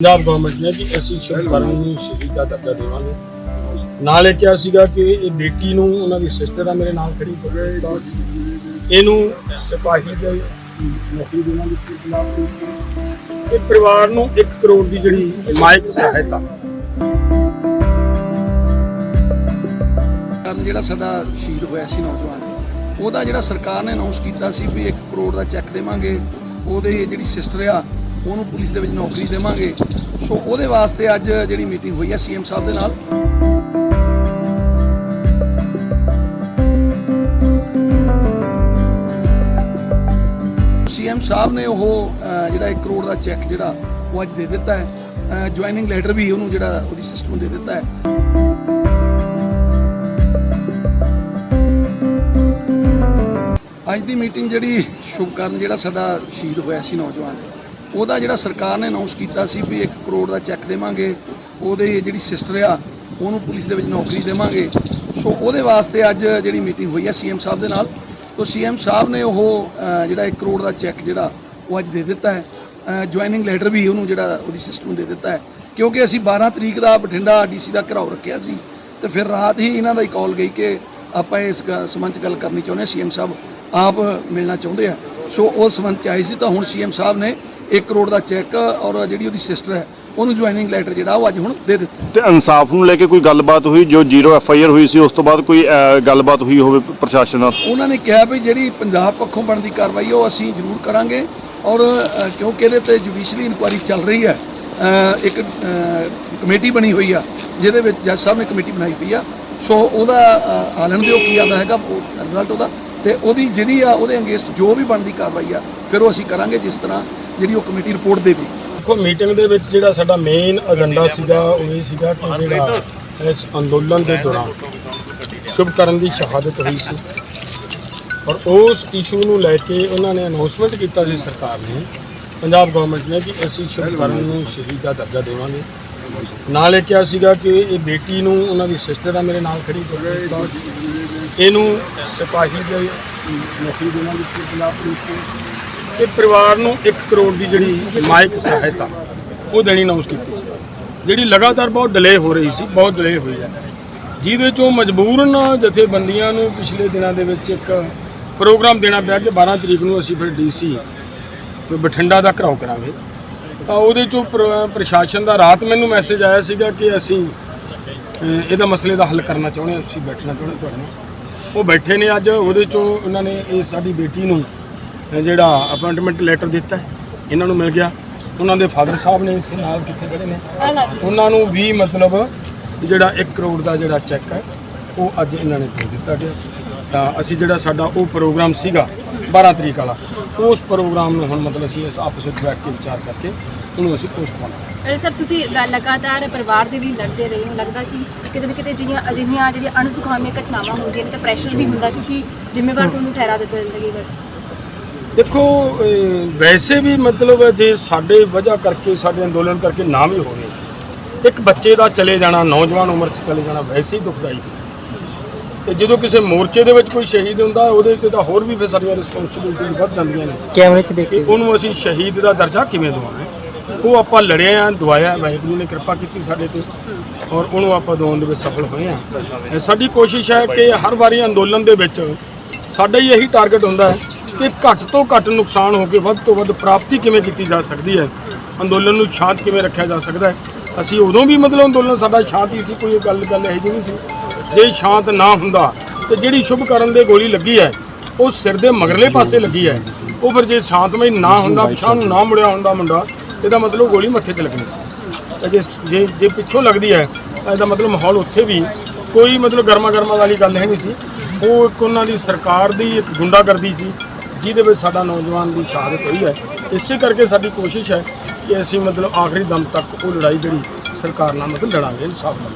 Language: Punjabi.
ਪੰਜਾਬ ਗਵਰਨਮੈਂਟ ਨੇ ਕਿ ਅਸੀਂ ਸ਼ੁਭਕਰਨ ਨੂੰ ਸ਼ਹੀਦ ਦਾ ਦਰਜਾ ਦੇਵਾਂਗੇ। ਨਾਲੇ ਕਿਹਾ ਸੀਗਾ ਕਿ ਇਹ ਬੇਟੀ ਨੂੰ ਉਹਨਾਂ ਦੀ ਸਿਸਟਰ ਆ ਮੇਰੇ ਨਾਲ ਖੜੀ ਇਹਨੂੰ ਸਿਪਾਹੀ ਦੇ ਨੌਕਰੀ ਦੇਵਾਂਗੇ ਇਹ ਪਰਿਵਾਰ ਨੂੰ 1 ਕਰੋੜ ਦੀ ਜਿਹੜੀ ਮਾਇਕ ਸਹਾਇਤਾ। ਜਿਹੜਾ ਸਾਡਾ ਸ਼ਹੀਦ ਹੋਇਆ ਸੀ ਨੌਜਵਾਨ, ਉਹਦਾ ਜਿਹੜਾ ਸਰਕਾਰ ਨੇ ਅਨਾਉਂਸ ਕੀਤਾ ਸੀ ਵੀ 1 ਕਰੋੜ ਦਾ ਚੈੱਕ ਦੇਵਾਂਗੇ, ਉਹਦੇ ਜਿਹੜੀ ਸਿਸਟਰ ਆ ਉਹਨੂੰ ਪੁਲਿਸ ਦੇ ਵਿੱਚ ਨੌਕਰੀ ਦੇਵਾਂਗੇ। ਸੋ ਉਹਦੇ ਵਾਸਤੇ ਅੱਜ ਜਿਹੜੀ ਮੀਟਿੰਗ ਹੋਈ ਹੈ ਸੀਐਮ ਸਾਹਿਬ ਦੇ ਨਾਲ। ਸੀਐਮ ਸਾਹਿਬ ਨੇ ਉਹ ਜਿਹੜਾ 1 ਕਰੋੜ ਦਾ ਚੈੱਕ ਜਿਹੜਾ ਉਹ ਅੱਜ ਦੇ ਦਿੱਤਾ ਹੈ। ਜੁਆਇਨਿੰਗ ਲੈਟਰ ਵੀ ਉਹਨੂੰ ਜਿਹੜਾ ਉਹਦੀ ਸਿਸਟਮ ਦੇ ਦਿੱਤਾ ਹੈ। ਅੱਜ ਦੀ ਮੀਟਿੰਗ ਜਿਹੜੀ ਸ਼ੁਭਕਰਨ ਜਿਹੜਾ ਸਾਡਾ ਸ਼ਹੀਦ ਹੋਇਆ ਸੀ ਨੌਜਵਾਨ। ਉਹਦਾ ਜਿਹੜਾ ਸਰਕਾਰ ਨੇ ਅਨਾਉਂਸ ਕੀਤਾ ਸੀ ਵੀ 1 ਕਰੋੜ ਦਾ ਚੈੱਕ ਦੇਵਾਂਗੇ, ਉਹਦੇ ਜਿਹੜੀ ਸਿਸਟਰ ਆ, ਉਹਨੂੰ ਪੁਲਿਸ ਦੇ ਵਿੱਚ ਨੌਕਰੀ ਦੇਵਾਂਗੇ। ਸੋ ਉਹਦੇ ਵਾਸਤੇ ਅੱਜ ਜਿਹੜੀ ਮੀਟਿੰਗ ਹੋਈ ਹੈ ਸੀਐਮ ਸਾਹਿਬ ਦੇ ਨਾਲ। ਤੋਂ ਸੀਐਮ ਸਾਹਿਬ ਨੇ ਉਹ ਜਿਹੜਾ 1 ਕਰੋੜ ਦਾ ਚੈੱਕ ਜਿਹੜਾ, ਉਹ ਅੱਜ ਦੇ ਦਿੱਤਾ ਹੈ। ਜੁਆਇਨਿੰਗ ਲੈਟਰ ਵੀ ਉਹਨੂੰ ਜਿਹੜਾ ਉਹਦੀ ਸਿਸਟਰ ਨੂੰ ਦੇ ਦਿੱਤਾ ਹੈ। ਕਿਉਂਕਿ ਅਸੀਂ 12 ਤਰੀਕ ਦਾ ਬਠਿੰਡਾ ਡੀਸੀ ਦਾ ਘਰਾਓ ਰੱਖਿਆ ਸੀ। ਤੇ ਫਿਰ ਰਾਤ ਹੀ ਇਹਨਾਂ ਦਾ ਹੀ ਕਾਲ ਗਈ ਕਿ ਆਪਾਂ ਇਸ ਸੰਬੰਧ 'ਚ ਗੱਲ ਕਰਨੀ ਚਾਹੁੰਦੇ ਸੀਐਮ ਸਾਹਿਬ ਆਪ ਮਿਲਣਾ ਚਾਹੁੰਦੇ ਆ। ਸੋ ਉਸ ਸੰਬੰਧ 'ਚ ਆਏ ਸੀ ਤਾਂ ਹੁਣ ਸੀਐਮ ਸਾਹਿਬ ਨੇ 1 ਕਰੋੜ ਦਾ ਚੈੱਕ ਔਰ ਜਿਹੜੀ ਉਹਦੀ ਸਿਸਟਰ ਹੈ ਉਹਨੂੰ ਜੁਆਇਨਿੰਗ ਲੈਟਰ ਜਿਹੜਾ ਉਹ ਅੱਜ ਹੁਣ ਦੇ ਦਿੱਤਾ। ਤੇ ਇਨਸਾਫ ਨੂੰ ਲੈ ਕੇ ਕੋਈ ਗੱਲਬਾਤ ਹੋਈ ਜੋ ਜ਼ੀਰੋ ਐਫ ਆਈ ਆਰ ਹੋਈ ਸੀ ਉਸ ਤੋਂ ਬਾਅਦ ਕੋਈ ਗੱਲਬਾਤ ਹੋਈ ਹੋਵੇ ਪ੍ਰਸ਼ਾਸਨ ਨਾਲ? ਉਹਨਾਂ ਨੇ ਕਿਹਾ ਵੀ ਜਿਹੜੀ ਪੰਜਾਬ ਪੱਖੋਂ ਬਣਦੀ ਕਾਰਵਾਈ ਉਹ ਅਸੀਂ ਜ਼ਰੂਰ ਕਰਾਂਗੇ ਔਰ ਕਿਉਂਕਿ ਇਹਦੇ ਤੇ ਜੁਡੀਸ਼ਰੀ ਇਨਕੁਆਇਰੀ ਚੱਲ ਰਹੀ ਹੈ। ਇੱਕ ਕਮੇਟੀ ਬਣੀ ਹੋਈ ਆ ਜਿਹਦੇ ਵਿੱਚ ਜੱਜ ਸਾਹਿਬ ਨੇ ਕਮੇਟੀ ਬਣਾਈ ਹੋਈ ਆ। ਸੋ ਉਹਦਾ ਆਲਣ ਦਿਓ ਕੀ ਆਦਾ ਹੈਗਾ ਰਿਜ਼ਲਟ ਉਹਦਾ ਤੇ ਉਹਦੀ ਜਿਹੜੀ ਆ ਉਹਦੇ ਅਗੇਂਸਟ ਜੋ ਵੀ ਬਣਦੀ ਕਾਰਵਾਈ ਆ ਫਿਰ ਉਹ ਅਸੀਂ ਕਰਾਂਗੇ ਜਿਸ ਤਰ੍ਹਾਂ ਜਿਹੜੀ ਉਹ ਕਮੇਟੀ ਰਿਪੋਰਟ ਦੇਵੇ। ਦੇਖੋ ਮੀਟਿੰਗ ਦੇ ਵਿੱਚ ਜਿਹੜਾ ਸਾਡਾ ਮੇਨ ਏਜੰਡਾ ਸੀਗਾ ਉਹ ਇਹ ਸੀਗਾ ਕਿ ਜਿਹੜਾ ਇਸ ਅੰਦੋਲਨ ਦੇ ਦੌਰਾਨ ਸ਼ੁਭਕਰਨ ਦੀ ਸ਼ਹਾਦਤ ਹੋਈ ਸੀ। ਔਰ ਉਸ ਇਸ਼ੂ ਨੂੰ ਲੈ ਕੇ ਉਹਨਾਂ ਨੇ ਅਨਾਉਂਸਮੈਂਟ ਕੀਤਾ ਸੀ ਸਰਕਾਰ ਨੇ ਪੰਜਾਬ ਗਵਰਨਮੈਂਟ ਨੇ ਕਿ ਅਸੀਂ ਸ਼ੁਭਕਰਨ ਨੂੰ ਸ਼ਹੀਦ ਦਾ ਦਰਜਾ ਦੇਵਾਂਗੇ। ਨਾਲ ਇਹ ਕਿਹਾ ਸੀਗਾ ਕਿ ਇਹ ਬੇਟੀ ਨੂੰ ਉਹਨਾਂ ਦੀ ਸਿਸਟਰ ਆ, ਮੇਰੇ ਨਾਲ ਖੜੀ ਇਹਨੂੰ ਸਿਪਾਹੀ ਦੇ ਨੌਕਰੀ ਦੇਵਾਂਗੇ ਪੰਜਾਬ ਪੁਲਿਸ ਨੂੰ। ਇਹ ਪਰਿਵਾਰ ਨੂੰ 1 ਕਰੋੜ ਦੀ ਜਿਹੜੀ ਮਾਇਕ ਸਹਾਇਤਾ, ਉਹ ਦੇਣੀ ਅਨਾਉਂਸ ਕੀਤੀ ਸੀ। ਜਿਹੜੀ ਲਗਾਤਾਰ ਬਹੁਤ ਡਿਲੇ ਹੋ ਰਹੀ ਸੀ, ਬਹੁਤ ਡਿਲੇ ਹੋਈ ਹੈ। ਜਿਹਦੇ ਚੋਂ ਮਜਬੂਰਨ ਜਥੇਬੰਦੀਆਂ ਨੂੰ ਪਿਛਲੇ ਦਿਨਾਂ ਦੇ ਵਿੱਚ ਇੱਕ ਪ੍ਰੋਗਰਾਮ ਦੇਣਾ ਪਿਆ ਕਿ 12 ਤਰੀਕ ਨੂੰ ਅਸੀਂ ਫਿਰ ਡੀਸੀ ਬਠਿੰਡਾ ਦਾ ਘਰਾਓ ਕਰਾਂਗੇ। ਤਾਂ ਉਹਦੇ ਚੋਂ ਪ੍ਰਸ਼ਾਸਨ ਦਾ ਰਾਤ ਮੈਨੂੰ ਮੈਸੇਜ ਆਇਆ ਸੀਗਾ ਕਿ ਅਸੀਂ ਇਹਦਾ ਮਸਲੇ ਦਾ ਹੱਲ ਕਰਨਾ ਚਾਹੁੰਦੇ ਹਾਂ ਅਸੀਂ ਬੈਠਣਾ ਚਾਹੁੰਦੇ ਤੁਹਾਡੇ ਨਾਲ। ਉਹ ਬੈਠੇ ਨੇ ਅੱਜ, ਉਹਦੇ ਚੋਂ ਉਹਨਾਂ ਨੇ ਇਹ ਸਾਡੀ ਬੇਟੀ ਨੂੰ ਜਿਹੜਾ ਅਪਾਇੰਟਮੈਂਟ ਲੈਟਰ ਦਿੱਤਾ ਇਹਨਾਂ ਨੂੰ ਮਿਲ ਗਿਆ। ਉਹਨਾਂ ਦੇ ਫਾਦਰ ਸਾਹਿਬ ਨੇ ਇੱਥੇ ਨਾਲ ਕਿੱਥੇ ਖੜੇ ਨੇ। ਉਹਨਾਂ ਨੂੰ ਵੀ ਮਤਲਬ ਜਿਹੜਾ 1 ਕਰੋੜ ਦਾ ਜਿਹੜਾ ਚੈੱਕ ਹੈ, ਉਹ ਅੱਜ ਇਹਨਾਂ ਨੇ ਦੇ ਦਿੱਤਾ ਗਿਆ। ਤਾਂ ਅਸੀਂ ਜਿਹੜਾ ਸਾਡਾ ਉਹ ਪ੍ਰੋਗਰਾਮ ਸੀਗਾ 12 ਤਰੀਕ ਵਾਲਾ ਉਸ ਪ੍ਰੋਗਰਾਮ ਨੂੰ ਹੁਣ ਮਤਲਬ ਅਸੀਂ ਇਸ ਆਪਸ ਵਿੱਚ ਬੈਠ ਕੇ ਵਿਚਾਰ ਕਰਕੇ ਉਹਨੂੰ ਅਸੀਂ ਪੋਸਟਪੋਨ ਇਹ ਸਭ ਤੁਸੀਂ ਲ- ਲਗਾਤਾਰ ਪਰਿਵਾਰ ਦੇ ਲਈ ਲੜਦੇ ਰਹੇ ਹੋ ਲੱਗਦਾ ਕਿ ਕਿਤੇ ਨਾ ਕਿਤੇ ਜਿਹੜੀਆਂ ਅਜਿਹੀਆਂ ਜਿਹੜੀਆਂ ਅਣਸੁਖਾਵੀਆਂ ਘਟਨਾਵਾਂ ਹੁੰਦੀਆਂ ਨੇ ਤਾਂ ਪ੍ਰੈਸ਼ਰ ਵੀ ਹੁੰਦਾ ਕਿਉਂਕਿ ਜ਼ਿੰਮੇਵਾਰ ਤੁਹਾਨੂੰ ਠਹਿਰਾ ਦਿੱਤਾ ਜਾਂਦਾ ਦੇਖੋ ਅਹ, ਵੈਸੇ ਵੀ ਮਤਲਬ ਜੇ ਸਾਡੇ ਵਜ੍ਹਾ ਕਰਕੇ ਸਾਡੇ ਅੰਦੋਲਨ ਕਰਕੇ ਨਾ ਵੀ ਹੋਵੇ ਇੱਕ ਬੱਚੇ ਦਾ ਚਲੇ ਜਾਣਾ ਨੌਜਵਾਨ ਉਮਰ 'ਚ ਚਲੇ ਜਾਣਾ ਵੈਸੇ ਹੀ ਦੁਖਦਾਈ। ਹੈ ਤੇ ਜਦੋਂ ਕਿਸੇ ਮੋਰਚੇ ਦੇ ਵਿੱਚ ਕੋਈ ਸ਼ਹੀਦ ਹੁੰਦਾ ਉਹਦੇ ਤੇ ਤਾਂ ਹੋਰ ਵੀ ਫਿਰ ਸਾਡੀਆਂ ਰਿਸਪੌਂਸਿਬਿਲਟੀ ਵੱਧ ਜਾਂਦੀਆਂ ਨੇ। ਕੈਮਰੇ 'ਚ ਦੇਖ ਕਿ ਉਹਨੂੰ ਅਸੀਂ ਸ਼ਹੀਦ ਦਾ ਦਰਜਾ ਕਿਵੇਂ ਦਵਾਉਣਾ ਹੈ। ਉਹ ਆਪਾਂ ਲੜੇ ਆ ਦਵਾਇਆ ਵਾਹਿਗੁਰੂ ਨੇ ਕਿਰਪਾ ਕੀਤੀ ਸਾਡੇ ਤੇ ਔਰ ਉਹਨੂੰ ਆਪਾਂ ਦਵਾਉਣ ਦੇ ਵਿੱਚ ਸਫਲ ਹੋਏ ਆ। ਸਾਡੀ ਕੋਸ਼ਿਸ਼ ਹੈ ਕਿ ਹਰ ਵਾਰੀ ਅੰਦੋਲਨ ਦੇ ਵਿੱਚ ਸਾਡਾ ਹੀ ਇਹੀ ਟਾਰਗੇਟ ਹੁੰਦਾ ਹੈ ਕਿ ਘੱਟ ਤੋਂ ਘੱਟ ਨੁਕਸਾਨ ਹੋ ਕੇ ਵੱਧ ਤੋਂ ਵੱਧ ਪ੍ਰਾਪਤੀ ਕਿਵੇਂ ਕੀਤੀ ਜਾ ਸਕਦੀ ਹੈ ਅੰਦੋਲਨ ਨੂੰ ਸ਼ਾਂਤ ਕਿਵੇਂ ਰੱਖਿਆ ਜਾ ਸਕਦਾ ਹੈ। ਅਸੀਂ ਉਦੋਂ ਵੀ ਮਤਲਬ ਅੰਦੋਲਨ ਸਾਡਾ ਸ਼ਾਂਤ ਹੀ ਸੀ ਕੋਈ ਗੱਲ ਗੱਲ ਇਹੋ ਜਿਹੀ ਨਹੀਂ ਸੀ। ਜੇ ਸ਼ਾਂਤ ਨਾ ਹੁੰਦਾ ਤੇ ਜਿਹੜੀ ਸ਼ੁਭ ਕਰਨ ਦੇ ਗੋਲੀ ਲੱਗੀ ਹੈ ਉਹ ਸਿਰ ਦੇ ਮਗਰਲੇ ਪਾਸੇ ਲੱਗੀ ਹੈ। ਉਹ ਫਿਰ ਜੇ ਸ਼ਾਂਤਮਈ ਨਾ ਹੁੰਦਾ ਪਿਛਾਂ ਨੂੰ ਨਾ ਮੁੜਿਆ ਹੁੰਦਾ ਮੁੰਡਾ ਇਹਦਾ ਮਤਲਬ ਗੋਲੀ ਮੱਥੇ 'ਚ ਲੱਗਣੀ ਸੀ। ਜੇ ਜੇ ਜੇ ਪਿੱਛੋਂ ਲੱਗਦੀ ਹੈ ਇਹਦਾ ਮਤਲਬ ਮਾਹੌਲ ਉੱਥੇ ਵੀ ਕੋਈ ਮਤਲਬ ਗਰਮਾ ਗਰਮਾ ਵਾਲੀ ਗੱਲ ਹੈ ਨਹੀਂ ਸੀ। ਉਹ ਇੱਕ ਉਹਨਾਂ ਦੀ ਸਰਕਾਰ ਦੀ ਇੱਕ ਗੁੰਡਾਗਰਦੀ ਸੀ ਜਿਹਦੇ ਵਿੱਚ ਸਾਡਾ ਨੌਜਵਾਨ ਦੀ ਸ਼ਹਾਦਤ ਹੋਈ ਹੈ। ਇਸੇ ਕਰਕੇ ਸਾਡੀ ਕੋਸ਼ਿਸ਼ ਹੈ ਕਿ ਅਸੀਂ ਮਤਲਬ ਆਖਰੀ ਦਮ ਤੱਕ ਉਹ ਲੜਾਈ ਜਿਹੜੀ ਸਰਕਾਰ ਨਾਲ ਮਤਲਬ ਲੜਾਂਗੇ ਇਨਸਾਫ ਨਾਲ